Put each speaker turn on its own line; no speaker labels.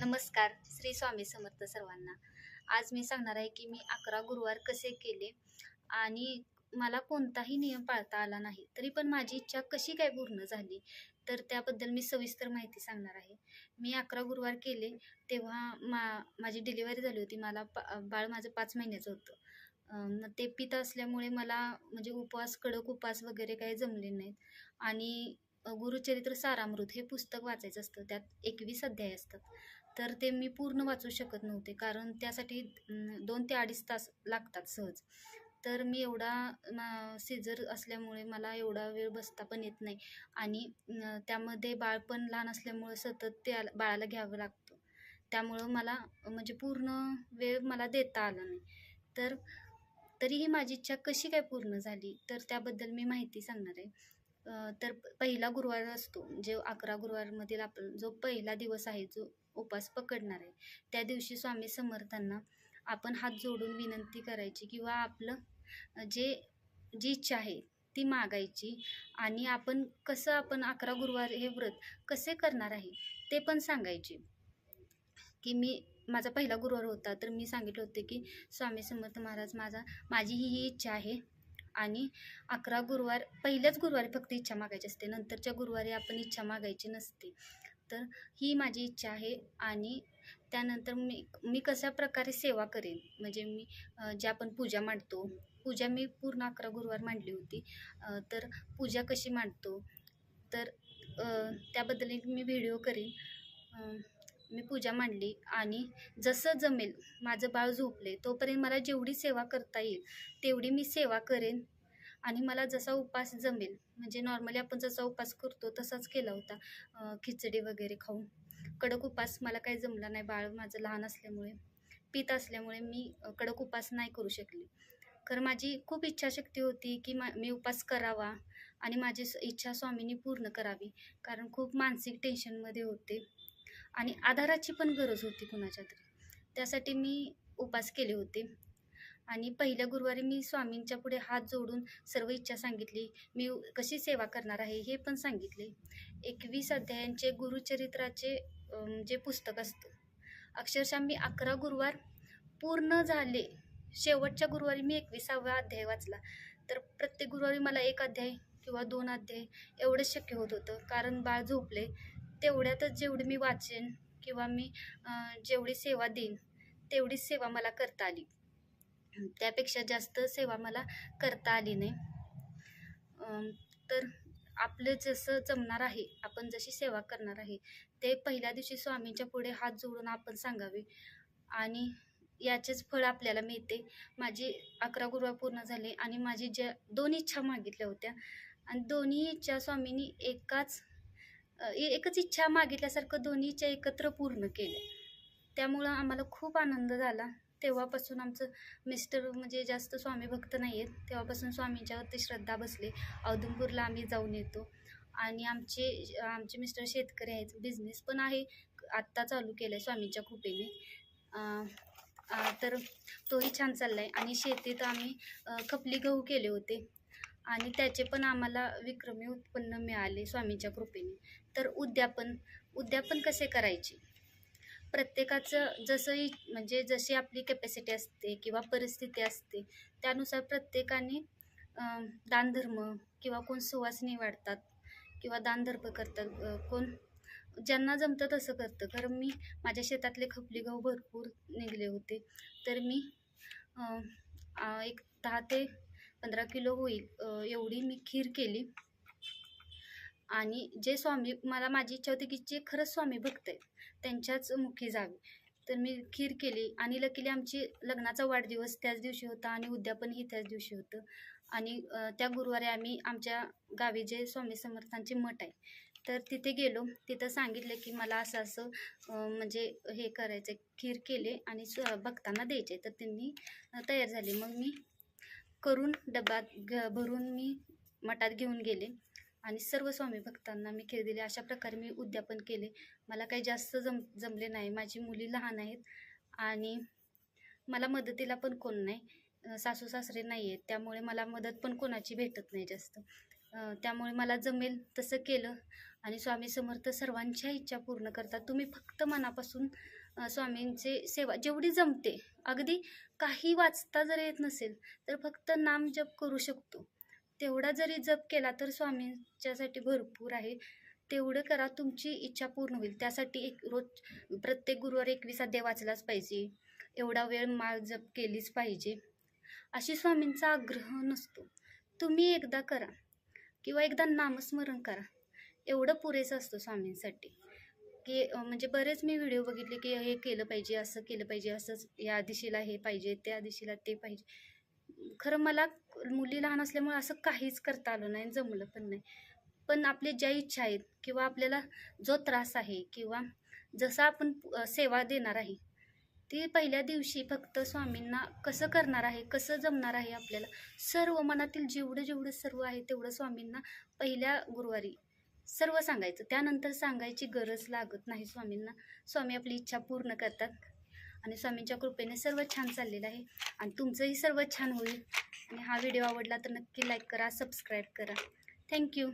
नमस्कार श्री स्वामी समर्थ सर्वांना. आज मी सांगणार आहे की मी अकरा गुरुवार कसे केले आणि मला कोणताही नियम पाळता आला नाही तरी पण माझी इच्छा कशी काय पूर्ण झाली तर त्याबद्दल मी सविस्तर माहिती सांगणार आहे. मी अकरा गुरुवार केले तेव्हा मा माझी डिलिव्हरी झाली होती मला पा बाळ माझं पाच महिन्याचं होतं. मग ते पित असल्यामुळे मला म्हणजे उपवास कडक उपवास वगैरे काही जमले नाहीत आणि गुरुचरित्र सारामृत हे पुस्तक वाचायचं असतं त्यात एकवीस अध्याय असतात. तर ते मी पूर्ण वाचू शकत नव्हते. कारण त्यासाठी दोन ते अडीच तास लागतात सहज. तर मी एवढा सिजर असल्यामुळे मला एवढा वेळ बसता पण येत नाही. आणि त्यामध्ये बाळ पण लहान असल्यामुळे सतत त्या बाळाला घ्यावं लागतं. त्यामुळं मला म्हणजे पूर्ण वेळ मला देता आला नाही. तर तरीही माझी इच्छा कशी काय पूर्ण झाली तर त्याबद्दल मी माहिती सांगणार आहे. तर पहिला गुरुवार असतो. जे अकरा गुरुवारमधील आप जो पहिला दिवस आहे जो उपास पकडणार आहे त्या दिवशी स्वामी समर्थांना आपण हात जोडून विनंती करायची किंवा आपलं जे जी इच्छा आहे ती मागायची आणि आपण कसं आपण अकरा गुरुवार हे व्रत कसे करणार आहे ते पण सांगायचे. की मी माझा पहिला गुरुवार होता तर मी सांगितलं होते की स्वामी समर्थ महाराज माझा माझी ही ही इच्छा आहे आणि अकरा गुरुवार पहिल्याच गुरुवारी फक्त इच्छा मागायची असते नंतरच्या गुरुवारी आपण इच्छा मागायची नसते. तर ही माझी इच्छा आहे आणि त्यानंतर मी मी कशा प्रकारे सेवा करेन? म्हणजे मी जे आपण पूजा मांडतो पूजा मी पूर्ण अकरा गुरुवार मांडली होती. तर पूजा कशी मांडतो? तर त्याबद्दल एक मी व्हिडिओ करीन. मी पूजा मांडली आणि जसं जमेल माझं बाळ झोपले तोपर्यंत मला जेवढी सेवा करता येईल तेवढी मी सेवा करेन. आणि मला जसा उपास जमेल म्हणजे नॉर्मली आपण जसा उपास करतो तसाच केला होता खिचडी वगैरे खाऊन. कडक उपास मला काही जमला नाही बाळ माझं लहान असल्यामुळे पित असल्यामुळे मी कडक उपास नाही करू शकले. खरं माझी खूप इच्छाशक्ती होती की मा मी उपास करावा आणि माझी इच्छा स्वामींनी पूर्ण करावी कारण खूप मानसिक टेन्शनमध्ये होते. आणि आधाराची पण गरज होती कुणाच्या तरी. त्यासाठी मी उपास केले होते. आणि पहिल्या गुरुवारी मी स्वामींच्या पुढे हात जोडून सर्व इच्छा सांगितली. मी कशी सेवा करणार आहे हे पण सांगितले. एकवीस अध्यायांचे गुरुचरित्राचे जे पुस्तक असतं. अक्षरशः मी अकरा गुरुवार पूर्ण झाले. शेवटच्या गुरुवारी मी एकविसावा अध्याय वाचला. तर प्रत्येक गुरुवारी मला एक अध्याय किंवा दोन अध्याय एवढंच शक्य होत होतं. कारण बाळ झोपले. तेवढ्यातच जेवढी मी वाचेन किंवा मी जेवढी सेवा देईन तेवढीच सेवा मला करता आली. त्यापेक्षा जास्त सेवा मला करता आली नाही. तर आपलं जसं जमणार आहे आपण जशी सेवा करणार आहे ते पहिल्या दिवशी स्वामींच्या पुढे हात जोडून आपण सांगावे. आणि याचेच फळ आपल्याला मिळते. माझी अकरा गुरुवार पूर्ण झाले आणि माझी ज्या दोन इच्छा मागितल्या होत्या. आणि दोन्ही इच्छा स्वामींनी एकाच एकच इच्छा मागितल्यासारखं दोन्ही इच्छा एकत्र पूर्ण केल्या त्यामुळं आम्हाला खूप आनंद झाला. तेव्हापासून आमचं मिस्टर म्हणजे जास्त स्वामी भक्त नाही आहेत तेव्हापासून स्वामींच्यावरती श्रद्धा बसले. औदुंबूरला आम्ही जाऊन येतो. आणि आमचे आमचे मिस्टर शेतकरी आहेत. बिझनेस पण आहे. आत्ता चालू केलं आहे स्वामींच्या कृपेने. तर तोही छान चालला आहे आणि शेतीत आम्ही खपली गहू केले होते. आणि त्याचे पण आम्हाला विक्रमी उत्पन्न मिळाले स्वामींच्या कृपेने. तर उद्यापन उद्यापन कसे करायचे? प्रत्येकाचं जसं म्हणजे जशी आपली कॅपॅसिटी असते किंवा परिस्थिती असते त्यानुसार प्रत्येकाने दानधर्म किंवा कोण सुवासनी वाढतात किंवा दानधर्म करतात कोण ज्यांना जमतं तसं करतं. कारण मी माझ्या शेतातले खपली गहू भरपूर निघले होते. तर मी एक दहा ते पंधरा किलो होईल एवढी मी खीर केली. आणि जे स्वामी मला माझी इच्छा होती की जे खरंच स्वामी भक्त आहेत त्यांच्याच मुखी जावे. तर मी खीर केली आणि लकीली आमची लग्नाचा वाढदिवस त्याच दिवशी होता आणि उद्यापनही त्याच दिवशी होतं. आणि त्या गुरुवारी आम्ही आमच्या गावी जे स्वामी समर्थांचे मठ आहे तर तिथे गेलो. तिथं सांगितलं की मला असं असं म्हणजे हे करायचं खीर केले आणि स्व भक्तांना द्यायचे तर त्यांनी तयार झाली. मग मी करून डब्यात घ भरून मी मठात घेऊन गेले. आणि सर्व स्वामी भक्तांना मी खेळ दिले. अशा प्रकारे मी उद्यापन केले. मला काही जास्त जम जमले नाही. माझी मुली लहान आहेत आणि मला मदतीला पण कोण नाही. सासू सासरे नाही आहेत. त्यामुळे मला मदत पण कोणाची भेटत नाही जास्त. त्यामुळे मला जमेल तसं केलं. आणि स्वामी समर्थ सर्वांच्या इच्छा पूर्ण करतात. तुम्ही फक्त मनापासून स्वामींची सेवा जेवढी जमते. अगदी काही वाचता जर येत नसेल तर फक्त नाम जप करू शकतो. तेवढा जरी जप केला तर स्वामींच्यासाठी भरपूर आहे. तेवढं करा तुमची इच्छा पूर्ण होईल. त्यासाठी एक रोज प्रत्येक गुरुवार एकवीस अध्याय वाचलाच पाहिजे. एवढा वेळ माळ जप केलीच पाहिजे. अशी स्वामींचा आग्रह नसतो. तुम्ही एकदा करा किंवा एकदा नामस्मरण करा. एवढं पुरेसं असतं स्वामींसाठी. की म्हणजे बरेच मी व्हिडिओ बघितले की हे केलं पाहिजे असं केलं पाहिजे असंच या दिशेला हे पाहिजे त्या दिशेला ते पाहिजे. खरं मला मुली लहान असल्यामुळे असं काहीच करता आलं नाही जमलं पण नाही. पण आपली ज्या इच्छा आहेत किंवा आपल्याला जो त्रास आहे किंवा जसा आपण सेवा देणार आहे ती पहिल्या दिवशी फक्त स्वामींना कसं करणार आहे कसं जमणार आहे आपल्याला सर्व मनातील जेवढं जेवढं सर्व आहे तेवढं स्वामींना पहिल्या गुरुवारी सर्व सांगायचं. त्यानंतर सांगायची गरज लागत नाही स्वामींना. स्वामी आपली इच्छा पूर्ण करतात. आणि स्वामींच्या कृपेने सर्व छान चाललेलं आहे. आणि तुमचंही सर्व छान होईल. आणि हा व्हिडिओ आवडला तर नक्की लाईक करा सबस्क्राईब करा. थँक्यू